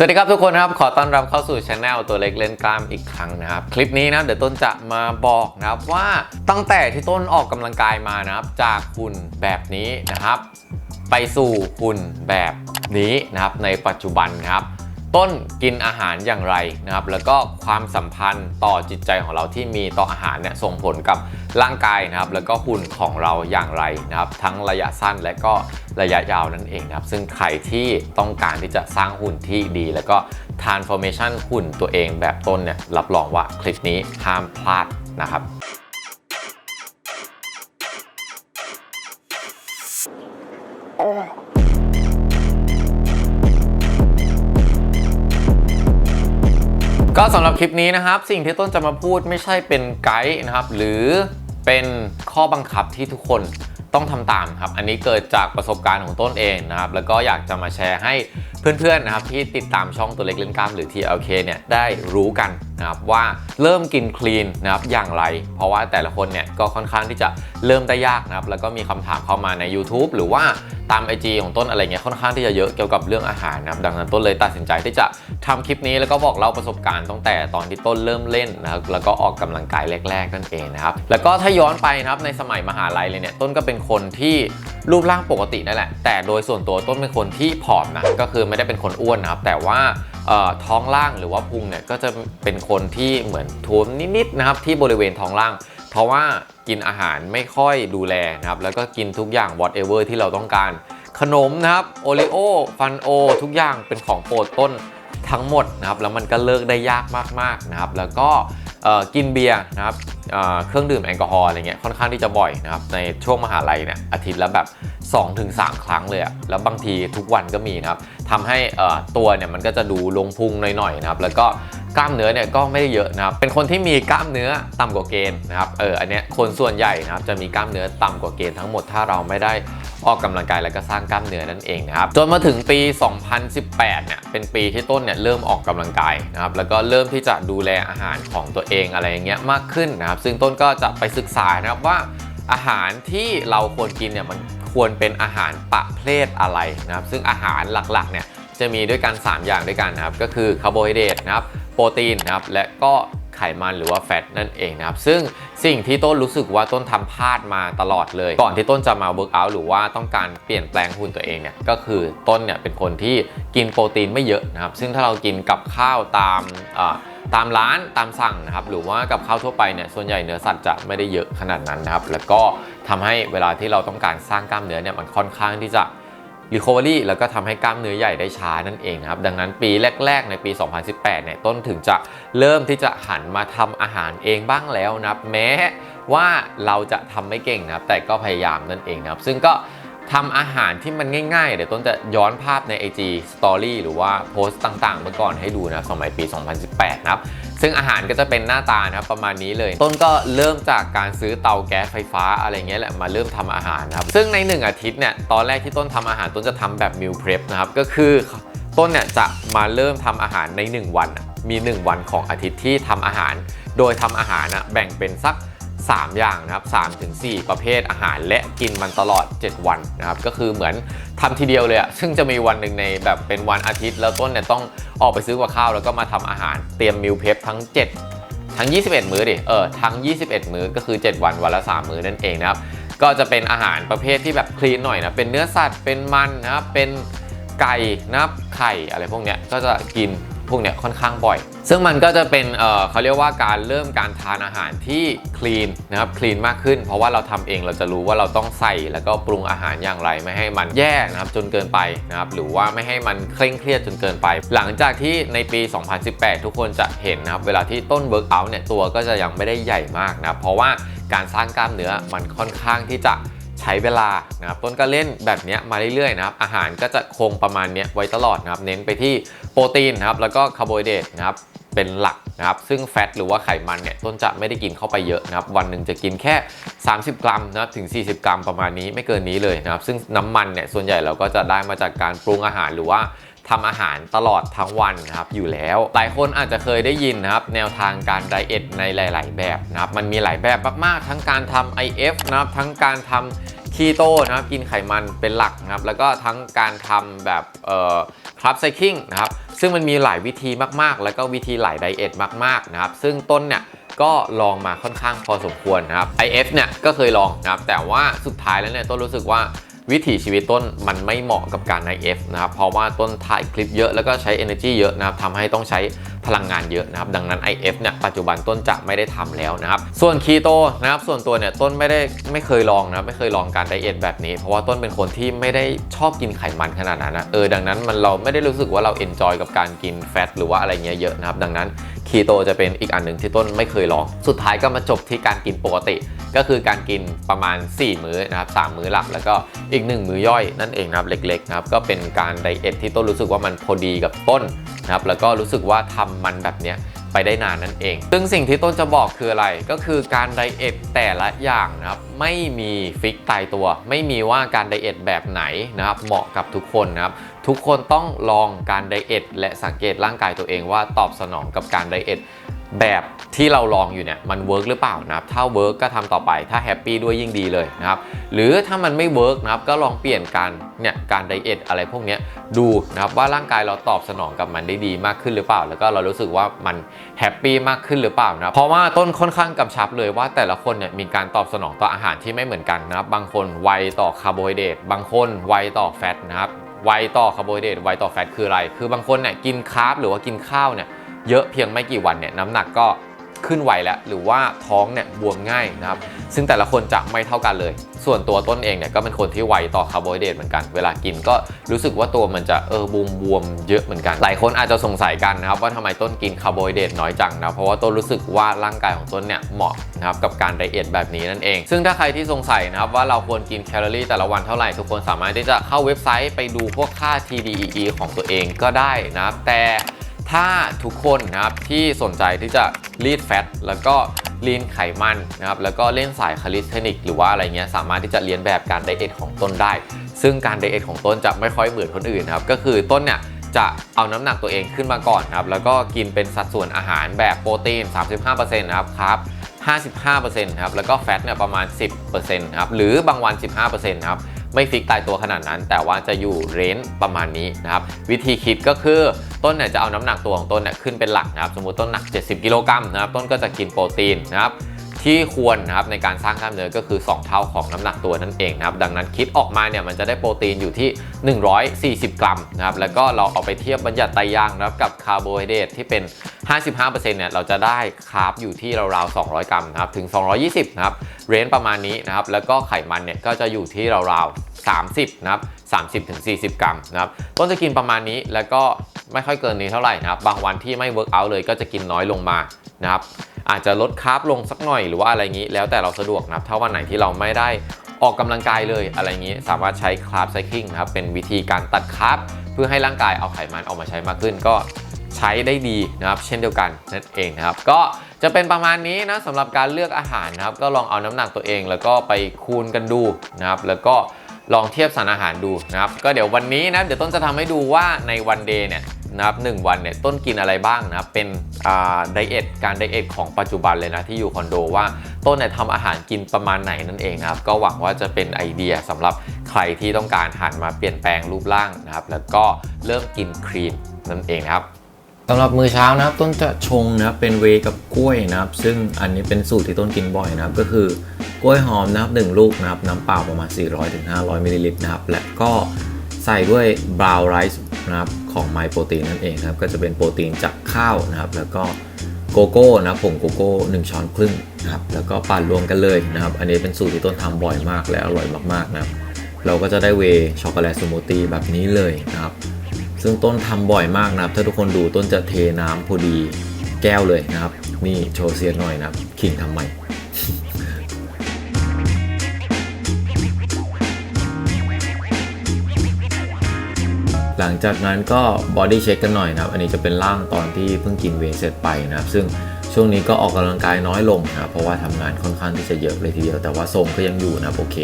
สวัสดีครับทุกคนครับ ขอต้อนรับเข้าสู่ช anel ตัวเล็กเล่นกล้ามอีกครั้งนะครับ คลิปนี้นะเดี๋ยวต้นจะมาบอกนะครับว่าตั้งแต่ที่ต้นออกกำลังกายมานะครับ จากหุ่นแบบนี้นะครับ ไปสู่หุ่นแบบนี้นะครับในปัจจุบันครับ ต้นกินอาหารอย่างไรนะครับ แล้วก็ความสัมพันธ์ต่อจิตใจของเราที่มีต่ออาหารเนี่ยส่งผลกับร่างกายนะครับ แล้วก็หุ่นของเราอย่างไรนะครับ ทั้งระยะสั้นและก็ระยะยาวนั่นเองนะครับ ซึ่งใครที่ต้องการที่จะสร้างหุ่นที่ดี แล้วก็ transformation หุ่นตัวเองแบบต้นเนี่ยรับรองว่าคลิปนี้ห้ามพลาดนะครับ ก็สำหรับคลิปนี้นะครับ สิ่งที่ต้นจะมาพูดไม่ใช่เป็นไกด์นะครับ หรือเป็นข้อบังคับที่ทุกคนต้องทำตามครับ อันนี้เกิดจากประสบการณ์ของต้นเองนะครับ แล้วก็อยากจะมาแชร์ให้เพื่อนๆนะครับที่ติดตามช่องตัวเล็กเล่นกล้ามหรือ TLK เนี่ยได้รู้กัน นะครับว่าเริ่มกินคลีนนะครับอย่างไร เพราะว่าแต่ละคนเนี่ยก็ค่อนข้างที่จะเริ่มได้ยากนะครับแล้วก็มีคำถามเข้ามาใน YouTube หรือว่าตาม IG ของต้นอะไรเงี้ยค่อนข้างที่จะเยอะเกี่ยวกับเรื่องอาหารนะครับดังนั้นต้นเลยตัดสินใจที่จะทำคลิปนี้แล้วก็บอกเล่าประสบการณ์ตั้งแต่ตอนที่ต้นเริ่มเล่นนะครับแล้วก็ออกกำลังกายแรกๆนั่นเองนะครับแล้วก็ถ้าย้อนไปนะครับในสมัยมหาลัยเลยเนี่ยต้นก็เป็นคนที่รูปร่างปกตินั่นแหละแต่โดยส่วนตัวต้นเป็นคนที่ผอมนะก็คือไม่ได้เป็นคนอ้วนนะครับแต่ว่า ท้องล่างหรือว่าพุงเนี่ยก็จะเป็นคนที่เหมือนท้วมนิดๆนะครับที่บริเวณท้องล่าง เพราะว่ากินอาหารไม่ค่อยดูแลนะครับแล้วก็กินทุกอย่าง whatever ที่เราต้องการ ขนมนะครับโอริโอฟันโอทุกอย่างเป็นของโปรดต้น ทั้งหมดนะครับแล้วมันก็เลิกได้ยากมากๆนะครับแล้วก็กินเบียร์นะครับเเครื่องดื่มแอลกอฮอล์อะไรเงี้ยค่อนข้างที่จะบ่อยนะครับในช่วงมหาลัยเนี่ยอาทิตย์ละแบบ 2-3 ครั้งเลยอะแล้วบางทีทุกวันก็มีนะครับทำให้ตัวเนี่ยมันก็จะดูลงพุงหน่อยๆนะครับแล้วก็ กล้ามเนื้อเนี่ยก็ไม่ได้เยอะนะครับเป็นคนที่มีกล้ามเนื้อต่ำกว่าเกณฑ์นะครับเอออันเนี้ยคนส่วนใหญ่นะครับจะมีกล้ามเนื้อต่ำกว่าเกณฑ์ทั้งหมดถ้าเราไม่ได้ออกกำลังกายแล้วก็สร้างกล้ามเนื้อนั่นเองนะครับจนมาถึงปี 2018 เนี่ยเป็นปีที่ต้นเนี่ยเริ่มออกกำลังกายนะครับแล้วก็เริ่มที่จะดูแลอาหารของตัวเองอะไรอย่างเงี้ยมากขึ้นนะครับ ซึ่งต้นก็จะไปศึกษานะครับว่าอาหารที่เราควรกินเนี่ยมันควรเป็นอาหารประเภทอะไรนะครับ ซึ่งอาหารหลักๆเนี่ยจะมีด้วยกัน 3 อย่างด้วยกันนะครับ ก็คือคาร์โบไฮเดรตนะครับ โปรตีนนะครับและก็ไขมันหรือว่าแฟตนั่นเองนะครับ ซึ่งสิ่งที่ต้นรู้สึกว่าต้นทำพลาดมาตลอดเลย ก่อนที่ต้นจะมาเวิร์กอัหรือว่าต้องการเปลี่ยนแปลงหุ่นตัวเองเนี่ยก็คือต้นเนี่ยเป็นคนที่กินโปรตีนไม่เยอะนะครับ ซึ่งถ้าเรากินกับข้าวตามตามร้านตามสั่งนะครับหรือว่ากับข้าวทั่วไปเนี่ยส่วนใหญ่เนื้อสัตว์จะไม่ได้เยอะขนาดนั้นนะครับแล้วก็ทำให้เวลาที่เราต้องการสร้างกล้ามเนื้อเนี่ยมันค่อนข้างที่จะ recovery แล้วก็ทำให้กล้ามเนื้อใหญ่ได้ช้านั่นเองนะครับดังนั้นปีแรก ๆ ในปี 2018 เนี่ยต้นถึงจะเริ่มที่จะหันมาทำอาหารเองบ้างแล้วนะแม้ว่าเราจะทำไม่เก่งนะครับแต่ก็พยายามนั่นเองนะครับซึ่งก็ ทำอาหารที่มันง่ายๆ เดี๋ยวต้นจะย้อนภาพใน IG Story หรือว่าโพสต์ต่างๆ เมื่อก่อนให้ดูนะสมัยปี 2018 นะครับ ซึ่งอาหารก็จะเป็นหน้าตานะครับประมาณนี้เลย ต้นก็เริ่มจากการซื้อเตาแก๊สไฟฟ้าอะไรเงี้ยแหละมาเริ่มทำอาหารนะครับ ซึ่งใน 1 อาทิตย์เนี่ยตอนแรกที่ต้นทำอาหารต้นจะทำแบบ meal prep นะครับก็คือต้นเนี่ยจะมาเริ่มทำอาหารใน 1 วันมี 1 วันของอาทิตย์ที่ทำอาหาร โดยทำอาหารนะแบ่งเป็นสัก 3 อย่างนะครับ3ถึง4ประเภทอาหารและกินมันตลอด 7 วันนะครับก็คือเหมือนทำทีเดียวเลยอะซึ่งจะมีวันหนึ่งในแบบเป็นวันอาทิตย์ แล้วต้นเนี่ยต้องออกไปซื้อกับข้าว แล้วก็มาทำอาหารเตรียมมิลเพปทั้ง 7 ทั้ง 21 มื้อดิเออทั้ง 21 มื้อก็คือ 7 วันวันละ 3 มื้อนั่นเองนะครับก็จะเป็นอาหารประเภทที่แบบคลีนหน่อยนะเป็นเนื้อสัตว์เป็นมันนะครับเป็นไก่นะครับไข่อะไรพวกเนี้ยก็จะกิน พวกเนี้ยค่อนข้างบ่อย ซึ่งมันก็จะเป็นเเขาเรียกว่าการเริ่มการทานอาหารที่คลีนนะครับคลีนมากขึ้น เพราะว่าเราทำเองเราจะรู้ว่าเราต้องใส่แล้วก็ปรุงอาหารอย่างไรไม่ให้มันแย่นะครับจนเกินไปนะครับหรือว่าไม่ให้มันเคร่งเครียดจนเกินไป หลังจากที่ในปี 2018 ทุกคนจะเห็นนะครับเวลาที่ต้นเวิร์กอัลเนี่ยตัวก็จะยังไม่ได้ใหญ่มากนะเพราะว่าการสร้างกล้ามเนื้อมันค่อนข้างที่จะ ใช้เวลานะครับต้นก็เล่นแบบเนี้ยมาเรื่อยๆนะครับอาหารก็จะคงประมาณเนี้ยไว้ตลอดนะครับเน้นไปที่โปรตีนนะครับแล้วก็คาร์โบไฮเดรตนะครับ เป็นหลักนะครับซึ่งแฟตหรือว่าไขมันเนี่ยต้นจะไม่ได้กินเข้าไปเยอะนะครับวันหนึ่งจะกินแค่ 30 กรัมนะครับถึง 40 กรัมประมาณนี้ไม่เกินนี้เลยนะครับซึ่งน้ำมันเนี่ยส่วนใหญ่เราก็จะได้มาจากการปรุงอาหารหรือว่าทำอาหารตลอดทั้งวันนะครับอยู่แล้ว หลายคนอาจจะเคยได้ยินนะครับแนวทางการไดเอทในหลาย ๆ แบบนะครับมันมีหลายแบบมากๆ ทั้งการทำ IF นะครับทั้งการทำคีโตนะครับกินไขมันเป็นหลักนะครับแล้วก็ทั้งการทำแบบเอ่อคลับไซคิงนะครับ ซึ่งมันมีหลายวิธีมากๆ แล้วก็วิธีหลายไดเอทมากๆนะครับ ซึ่งต้นเนี่ยก็ลองมาค่อนข้างพอสมควรนะครับ IF เนี่ยก็เคยลองนะครับ แต่ว่าสุดท้ายแล้วเนี่ยต้นรู้สึกว่า วิถีชีวิตต้นมันไม่เหมาะกับการ IF นะครับ เพราะว่าต้นถ่ายคลิปเยอะแล้วก็ใช้ energy เยอะนะครับทำให้ต้องใช้พลังงานเยอะนะครับ ดังนั้น IF เนี่ยปัจจุบันต้นจะไม่ได้ทำแล้วนะครับ ส่วนคีโตนะครับ ส่วนตัวเนี่ยต้นไม่ได้ไม่เคยลองนะไม่เคยลองการไดเอทแบบนี้ เพราะว่าต้นเป็นคนที่ไม่ได้ชอบกินไขมันขนาดนั้นนะเออดังนั้นมันเราไม่ได้รู้สึกว่าเราเอนจอยกับการกินแฟตหรือว่าอะไรเงี้ยเยอะนะครับ ดังนั้น คีโตจะเป็นอีกอันหนึ่งที่ต้นไม่เคยลอง สุดท้ายก็มาจบที่การกินปกติ ก็คือการกินประมาณ 4 มื้อนะครับ3มื้อหลัก แล้วก็อีก 1 มื้อย่อยนั่นเองนะครับเล็กๆนะครับก็เป็นการไดเอทที่ต้นรู้สึกว่ามันพอดีกับต้นนะครับแล้วก็รู้สึกว่าทำมันแบบเนี้ยไปได้นานนั่นเอง ซึ่งสิ่งที่ต้นจะบอกคืออะไร ก็คือการไดเอทแต่ละอย่างนะครับไม่มีฟิกตายตัว ไม่มีว่าการไดเอทแบบไหนนะครับเหมาะกับทุกคนนะครับ ทุกคนต้องลองการไดเอทและสังเกตร่างกายตัวเองว่าตอบสนองกับการไดเอทแบบที่เราลองอยู่เนี่ยมันเวิร์กหรือเปล่านะครับ ถ้าเวิร์กก็ทำต่อไปถ้าแฮปปี้ด้วยยิ่งดีเลยนะครับ หรือถ้ามันไม่เวิร์กนะครับก็ลองเปลี่ยนการเนี่ยการไดเอทอะไรพวกนี้ดูนะครับว่าร่างกายเราตอบสนองกับมันได้ดีมากขึ้นหรือเปล่า แล้วก็เรารู้สึกว่ามันแฮปปี้มากขึ้นหรือเปล่านะเพราะว่าต้นค่อนข้างกำชับเลยว่าแต่ละคนเนี่ยมีการตอบสนองต่ออาหารที่ไม่เหมือนกันนะครับบางคนไวต่อคาร์โบไฮเดรตบางคนไวต่อแฟตนะครับ ไวต่อคาร์โบไฮเดรตไวต่อแฟตคืออะไร คือบางคนเนี่ยกินคาร์บหรือว่ากินข้าวเนี่ยเยอะเพียงไม่กี่วันเนี่ยน้ำหนักก็ ขึ้นไวแล้วหรือว่าท้องเนี่ยบวมง่ายนะครับซึ่งแต่ละคนจะไม่เท่ากันเลย ส่วนตัวต้นเองเนี่ยก็เป็นคนที่ไวต่อคาร์โบไฮเดรตเหมือนกัน เวลากินก็รู้สึกว่าตัวมันจะเออบวมบวมเยอะเหมือนกัน หลายคนอาจจะสงสัยกันนะครับว่าทำไมต้นกินคาร์โบไฮเดรตน้อยจังนะเพราะว่าต้นรู้สึกว่าร่างกายของต้นเนี่ยเหมาะนะครับกับการไดเอทแบบนี้นั่นเอง ซึ่งถ้าใครที่สงสัยนะครับว่าเราควรกินแคลอรี่แต่ละวันเท่าไหร่ทุกคนสามารถที่จะเข้าเว็บไซต์ไปดูพวกค่า TDEE ของตัวเองก็ได้นะครับแต่ ถ้าทุกคนนะครับที่สนใจที่จะรีดแฟตแล้วก็ลีนไขมันนะครับแล้วก็เล่นสายคาลิสเทนิกหรือว่าอะไรเงี้ยสามารถที่จะเรียนแบบการไดเอทของต้นได้ ซึ่งการไดเอทของต้นจะไม่ค่อยเหมือนคนอื่นนะครับก็คือต้นเนี่ยจะเอาน้ำหนักตัวเองขึ้นมาก่อนครับแล้วก็กินเป็นสัดส่วนอาหารแบบโปรตีน 35%นะครับคาร์บ55%ครับแล้วก็แฟตเนี่ยประมาณ 10%นะครับหรือบางวัน 15%นครับไม่ฟิกตายตัวขนาดนั้น แต่ว่าจะอยู่เรนจ์ประมาณนี้นะครับวิธีคิดก็คือ ต้นเนี่ยจะเอาน้ำหนักตัวของต้นเนี่ยขึ้นเป็นหลักนะครับ สมมติต้นหนัก 70 กิโลกรัมนะครับ ต้นก็จะกินโปรตีนนะครับ ที่ควรนะครับในการสร้างกล้ามเนื้อก็คือ 2 เท่าของน้ำหนักตัวนั่นเองนะครับดังนั้นคิดออกมาเนี่ยมันจะได้โปรตีนอยู่ที่ 140 กรัมนะครับแล้วก็เราเอาไปเทียบบัญญัติไตรยางนะครับกับคาร์โบไฮเดรตที่เป็น 55%เนี่ยเราจะได้คาร์บอยู่ที่ราวๆ200 กรัมนะครับถึง 220 นะครับเรนประมาณนี้นะครับแล้วก็ไขมันเนี่ยก็จะอยู่ที่ราวๆ30นะครับ30ถึง40 กรัมนะครับต้นจะกินประมาณนี้แล้วก็ไม่ค่อยเกินนี้เท่าไหร่นะครับ บางวันที่ไม่เวิร์กอัเลยก็จะกินน้อยลงมานะครับ อาจจะลดคาร์บลงสักหน่อยหรือว่าอะไรงี้ แล้วแต่เราสะดวกนะครับถ้าวันไหนที่เราไม่ได้ออกกำลังกายเลยอะไรงี้ สามารถใช้คาร์บไซคลิงนะครับเป็นวิธีการตัดคาร์บเพื่อให้ร่างกายเอาไขมันออกมาใช้มากขึ้นก็ใช้ได้ดีนะครับเช่นเดียวกันนั่นเองนะครับก็จะเป็นประมาณนี้นะสำหรับการเลือกอาหารนะครับ ก็ลองเอาน้ำหนักตัวเอง แล้วก็ไปคูณกันดูนะครับแล้วก็ลองเทียบสารอาหารดูนะครับก็เดี๋ยววันนี้นะเดี๋ยวต้นจะทำให้ดูว่าในวันเดย์เนี่ยนะครับหนึ่งวันเนี่ยต้นกินอะไรบ้างนะครับเป็น ไดเอทการไดเอทของปัจจุบันเลยนะที่อยู่คอนโดว่าต้นเนี่ยทำอาหารกินประมาณไหนนั่นเองนะครับก็หวังว่าจะเป็นไอเดียสำหรับใครที่ต้องการหันมาเปลี่ยนแปลงรูปร่างนะครับแล้วก็เริ่มกินคลีนนั่นเองนะครับสำหรับมื้อเช้านะครับต้นจะชงนะครับเป็นเวกับกล้วยนะครับ ซึ่งอันนี้เป็นสูตรที่ต้นกินบ่อยนะครับ ก็คือกล้วยหอมนะครับหนึ่งลูกนะครับน้ำเปล่าประมาณ 400-500มิลลิลิตรนะครับและก็ใส่ด้วยบราวน์ไรซ์ นะครับของไมโปรตีนนั่นเองครับก็จะเป็นโปรตีนจากข้าวนะครับ แล้วก็โกโก้นะผงโกโก้1ช้อนครึ่งนะครับแล้วก็ปั่นรวมกันเลยนะครับ อันนี้เป็นสูตรที่ต้นทำบ่อยมากและอร่อยมากๆนะครับ เราก็จะได้เวช็อกโกแลตสมูทตี้แบบนี้เลยนะครับ ซึ่งต้นทำบ่อยมากนะครับ ถ้าทุกคนดูต้นจะเทน้ำพอดีแก้วเลยนะครับ นี่โชว์เซียนหน่อยนะครับขิงทำไม หลังจากนั้นก็บอดี้เช็คกันหน่อยนะครับ อันนี้จะเป็นร่างตอนที่เพิ่งกินเวย์เสร็จไปนะครับ ซึ่งช่วงนี้ก็ออกกำลังกายน้อยลงนะครับเพราะว่าทำงานค่อนข้างที่จะเยอะเลยทีเดียว แต่ว่าทรงก็ยังอยู่นะโอเค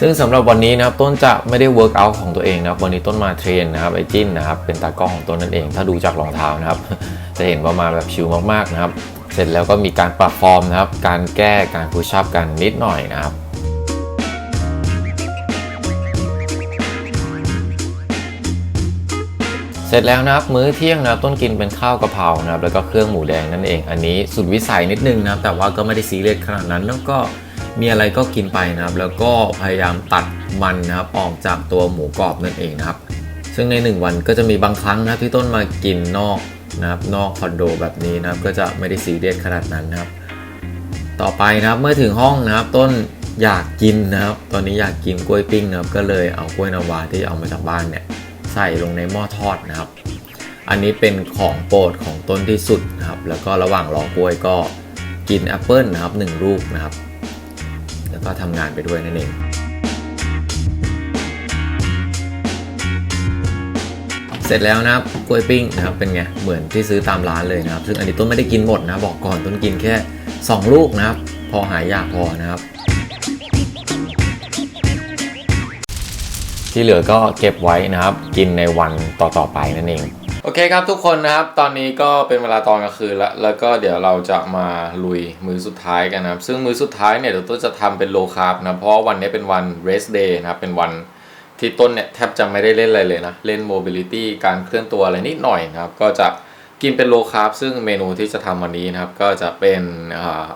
ซึ่งสำหรับวันนี้นะครับต้นจะไม่ได้เวิร์กอัลของตัวเองนะครับ วันนี้ต้นมาเทรนนะครับไอจินนะครับเป็นตากล้องของต้นนั่นเอง ถ้าดูจากรองเท้านะครับ จะเห็นว่ามาแบบชิลมากๆนะครับ เสร็จแล้วก็มีการปรับฟอร์มนะครับ การแก้การพุชอัพกันนิดหน่อยนะครับ เสร็จแล้วนะครับมื้อเที่ยงนะครับต้นกินเป็นข้าวกะเพรานะครับแล้วก็เครื่องหมูแดงนั่นเอง อันนี้สุดวิสัยนิดนึงนะครับแต่ว่าก็ไม่ได้ซีเรียสขนาดนั้น แล้วก็มีอะไรก็กินไปนะครับ แล้วก็พยายามตัดมันนะครับออกจากตัวหมูกรอบนั่นเองนะครับ ซึ่งใน 1 วันก็จะมีบางครั้งนะครับที่ต้นมากินนอกนะครับนอกคอนโดแบบนี้นะครับก็จะไม่ได้ซีเรียสขนาดนั้นนะครับ ต่อไปนะครับเมื่อถึงห้องนะครับต้นอยากกินนะครับ ตอนนี้อยากกินกล้วยปิ้งนะครับก็เลยเอากล้วยนาวาที่เอามาจากบ้านเนี่ย ใส่ลงในหม้อทอดนะครับ อันนี้เป็นของโปรดของต้นที่สุดนะครับ แล้วก็ระหว่างรอกล้วยก็กินแอปเปิลนะครับหนึ่งลูกนะครับ แล้วก็ทำงานไปด้วยนั่นเองเสร็จแล้วนะครับกล้วยปิ้งนะครับเป็นไงเหมือนที่ซื้อตามร้านเลยนะครับ ซึ่งอันนี้ต้นไม่ได้กินหมดนะบอกก่อนต้นกินแค่ 2 ลูกนะครับ พอหายอยากพอนะครับ ที่เหลือก็เก็บไว้นะครับ กินในวันต่อๆไปนั่นเองโอเคครับทุกคนนะครับ ตอนนี้ก็เป็นเวลาตอนกลางคืนแล้วแล้วก็เดี๋ยวเราจะมาลุยมือสุดท้ายกันนะครับ ซึ่งมือสุดท้ายเนี่ยเดี๋ยวต้นจะทำเป็นโลคาร์บนะเพราะวันนี้เป็นวัน rest day นะครับเป็นวันที่ต้นเนี่ยแทบจะไม่ได้เล่นอะไรเลยนะ เล่น mobility การเคลื่อนตัวอะไรนิดหน่อยนะครับ ก็จะกินเป็นโลคาร์บซึ่งเมนูที่จะทำวันนี้นะครับ ก็จะเป็น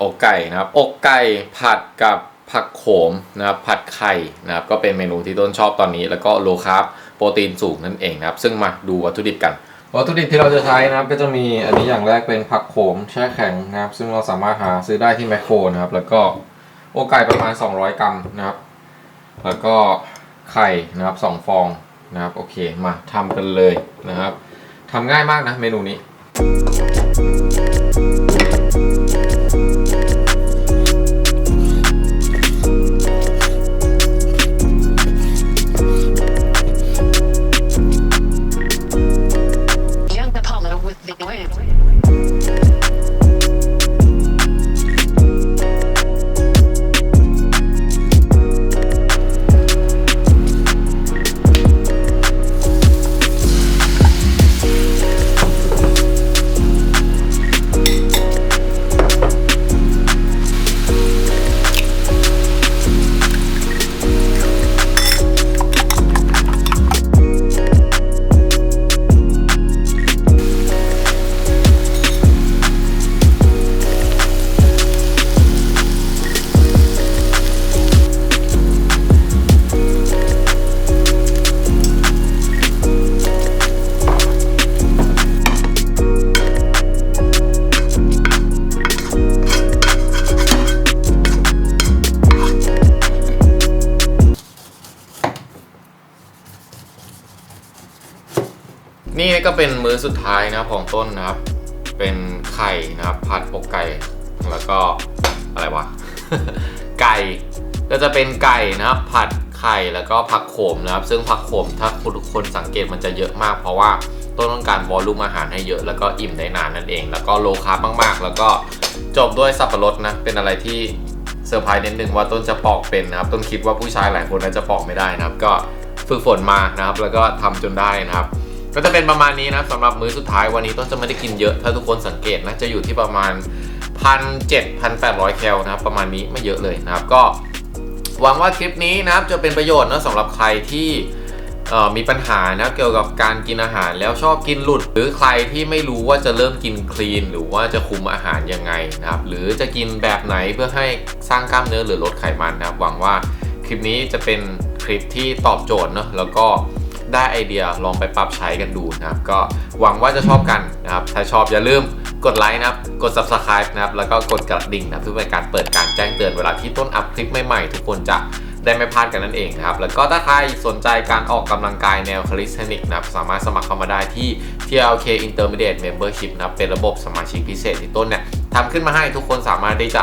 ออกไก่นะครับอกไก่ผัดกับ ผักโขมนะครับผัดไข่นะครับก็เป็นเมนูที่ต้นชอบตอนนี้ แล้วก็โลคาร์บโปรตีนสูงนั่นเองนะครับ ซึ่งมาดูวัตถุดิบกัน วัตถุดิบที่เราจะใช้นะครับก็จะมีอันนี้อย่างแรกเป็นผักโขมแช่แข็งนะครับ ซึ่งเราสามารถหาซื้อได้ที่แมคโครนะครับ แล้วก็โอกไก่ประมาณ 200 กรัมนะครับ แล้วก็ไข่นะครับสองฟองนะครับโอเคมาทำกันเลยนะครับทำง่ายมากนะเมนูนี้ ก็เป็นมื้อสุดท้ายนะของต้นนะครับ เป็นไข่นะครับผัดอกไก่ แล้วก็อะไรวะ ไก่ ก็จะเป็นไก่นะครับ ผัดไข่แล้วก็ผักโขมนะครับ ซึ่งผักโขมถ้าคุณทุกคนสังเกตมันจะเยอะมาก เพราะว่าต้นต้องการวอลลุ่มอาหารให้เยอะแล้วก็อิ่มได้นานนั่นเอง แล้วก็โลคาร์บมากๆ แล้วก็จบด้วยสับปะรดนะ เป็นอะไรที่เซอร์ไพรส์นิดนึงว่าต้นจะปอกเป็นนะครับ ต้นคิดว่าผู้ชายหลายคนน่าจะปอกไม่ได้นะครับ ก็ฝึกฝนมานะครับ แล้วก็ทำจนได้นะครับ ก็จะเป็นประมาณนี้นะสำหรับมื้อสุดท้ายวันนี้ต้นจะไม่ได้กินเยอะ ถ้าทุกคนสังเกตนะจะอยู่ที่ประมาณ1,700-1,800แคลนะครับประมาณนี้ไม่เยอะเลยนะครับ ก็หวังว่าคลิปนี้นะครับจะเป็นประโยชน์นะสำหรับใครที่มีปัญหานะเกี่ยวกับการกินอาหารแล้วชอบกินหลุด หรือใครที่ไม่รู้ว่าจะเริ่มกินคลีน หรือว่าจะคุมอาหารยังไงนะครับ หรือจะกินแบบไหนเพื่อให้สร้างกล้ามเนื้อหรือลดไขมันนะครับ หวังว่าคลิปนี้จะเป็นคลิปที่ตอบโจทย์เนอะแล้วก็ ได้ไอเดียลองไปปรับใช้กันดูนะครับ ก็หวังว่าจะชอบกันนะครับ ถ้าชอบอย่าลืมกดไลค์นะครับ กด subscribe นะครับ แล้วก็กดกระดิ่งนะครับเพื่อเป็นการเปิดการแจ้งเตือนเวลาที่ต้นอัพคลิปใหม่ๆ ทุกคนจะได้ไม่พลาดกันนั่นเองนะครับ แล้วก็ถ้าใครสนใจการออกกำลังกายแนวคาลิสเทนิกนะครับสามารถสมัครเข้ามาได้ที่ TLK Intermediate Membership นะครับเป็นระบบสมาชิกพิเศษที่ต้นเนี่ย ทำขึ้นมาให้ทุกคนสามารถที่จะ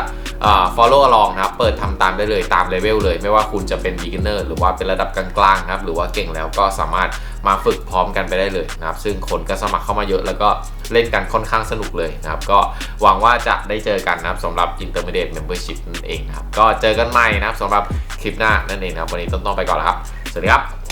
follow along นะครับเปิดทำตามได้เลยตามเลเวลเลย ไม่ว่าคุณจะเป็น beginner หรือว่าเป็นระดับกลางๆนะครับหรือว่าเก่งแล้วก็สามารถมาฝึกพร้อมกันไปได้เลยนะครับ ซึ่งคนก็สมัครเข้ามาเยอะแล้วก็เล่นกันค่อนข้างสนุกเลยนะครับ ก็หวังว่าจะได้เจอกันนะครับสำหรับ intermediate membership นั่นเองนะครับ ก็เจอกันใหม่นะครับสำหรับคลิปหน้านั่นเองนะครับ วันนี้ต้นต้องไปก่อนแล้วครับ สวัสดีครับ